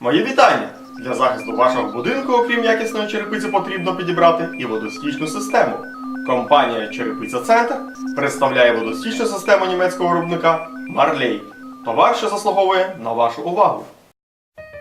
Мої вітання! Для захисту вашого будинку, окрім якісної черепиці, потрібно підібрати і водостічну систему. Компанія Черепиця Центр представляє водостічну систему німецького виробника Марлей. Товар, що заслуговує на вашу увагу.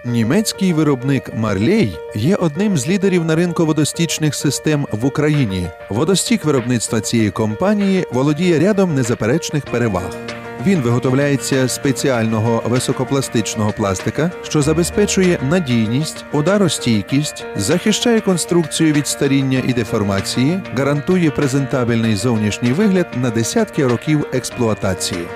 Німецький виробник Марлей є одним з лідерів на ринку водостічних систем в Україні. Водостік виробництва цієї компанії володіє рядом незаперечних переваг. Він виготовляється з спеціального високопластичного пластика, що забезпечує надійність, ударостійкість, захищає конструкцію від старіння і деформації, гарантує презентабельний зовнішній вигляд на десятки років експлуатації.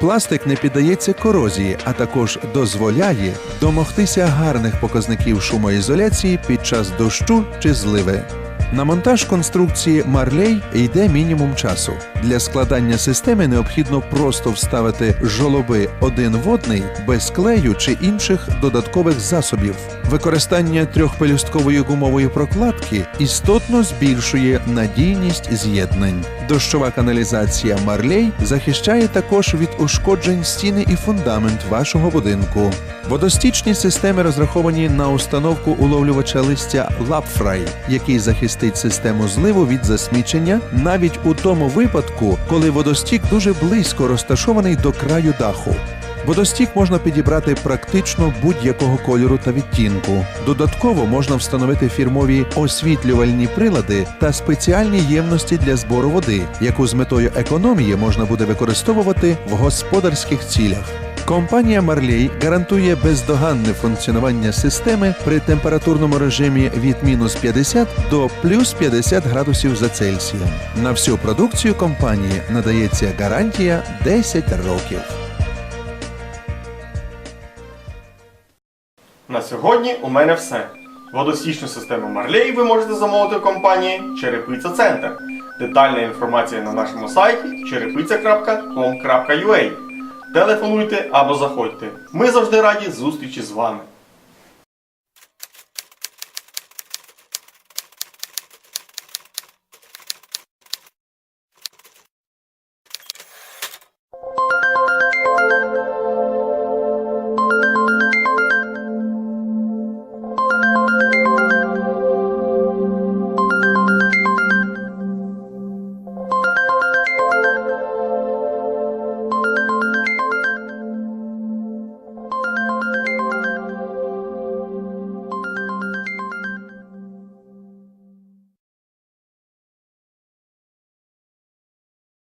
Пластик не піддається корозії, а також дозволяє домогтися гарних показників шумоізоляції під час дощу чи зливи. На монтаж конструкції Марлей йде мінімум часу. Для складання системи необхідно просто вставити жолоби один водний без клею чи інших додаткових засобів. Використання трьохпелюсткової гумової прокладки істотно збільшує надійність з'єднань. Дощова каналізація Марлей захищає також від ушкоджень стіни і фундамент вашого будинку. Водостічні системи розраховані на установку уловлювача листя Лапфрай, який захистить систему зливу від засмічення навіть у тому випадку, коли водостік дуже близько розташований до краю даху. Водостік можна підібрати практично будь-якого кольору та відтінку. Додатково можна встановити фірмові освітлювальні прилади та спеціальні ємності для збору води, яку з метою економії можна буде використовувати в господарських цілях. Компанія Марлей гарантує бездоганне функціонування системи при температурному режимі від мінус 50 до плюс 50 градусів за Цельсієм. На всю продукцію компанії надається гарантія 10 років. На сьогодні у мене все. Водостічну систему Марлей ви можете замовити в компанії Черепиця Центр. Детальна інформація на нашому сайті черепиця.com.ua Телефонуйте або заходьте. Ми завжди раді зустрічі з вами.